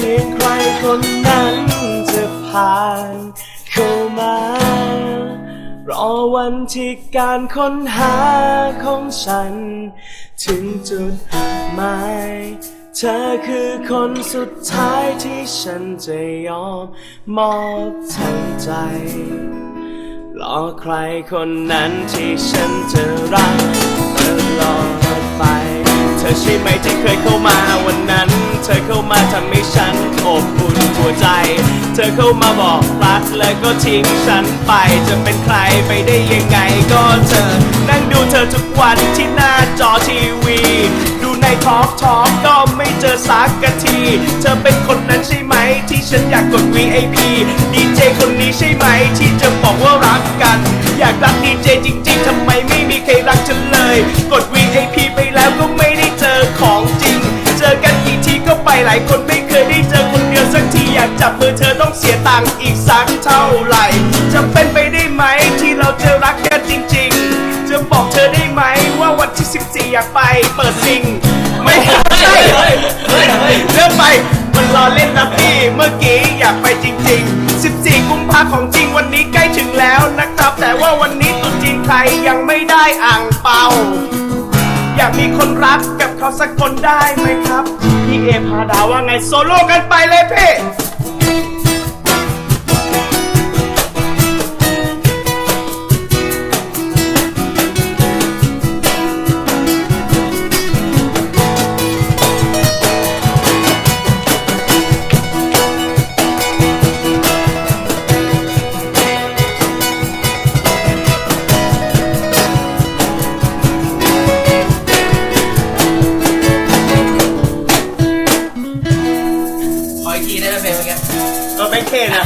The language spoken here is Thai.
พียงใครคนนั้นจะผ่านเข้ามา รอวันที่การค้นหาของฉัน ถึงจุดหมายเธอคือคนสุดท้ายที่ฉันจะยอมมอบทั้งใจรอใครคนนั้นที่ฉันจะรักตลอดไป เธอใช่ไหมที่เคยเข้ามาวัน อบอุ่นหัวใจ เธอเข้ามาบอกรักแล้วก็ทิ้งฉันไป จะเป็นใครไปได้ยังไงก็เธอ นั่งดูเธอทุกวันที่หน้าจอทีวี ดูในทอล์กทอล์กก็ไม่เจอสักกะที เธอเป็นคนนั้นใช่ไหม ที่ฉันอยากกด VIP ดีเจคนนี้ใช่ไหม ที่จะบอกว่ารักกัน อยากรักดีเจจริงๆทำไม บมือเธอต้องเสียตังค์อีกสักเท่าไหร่ จะเป็นไปได้ไหมที่เราจะรักกันจริงๆ จะบอกเธอได้ไหมว่าวันที่ 14 อยากไปเปิดซิง ไม่ใช่เริ่มไปมันรอเล่นนะพี่เมื่อกี้อยากไปจริง ๆ 14 กุมภาของจริงวันนี้ใกล้ถึงแล้วนะครับ แต่ว่าวันนี้ตรุษจีนไทยยังไม่ได้อ่างเปาอยากมีคนรักกับเขาสักคนได้ไหมครับ พี่เอพาดาว่าไงโซโล่กันไปเลยพี่ ขออีกทีได้ไหมเพลงเมื่อกี้ก็ไม่เทนะ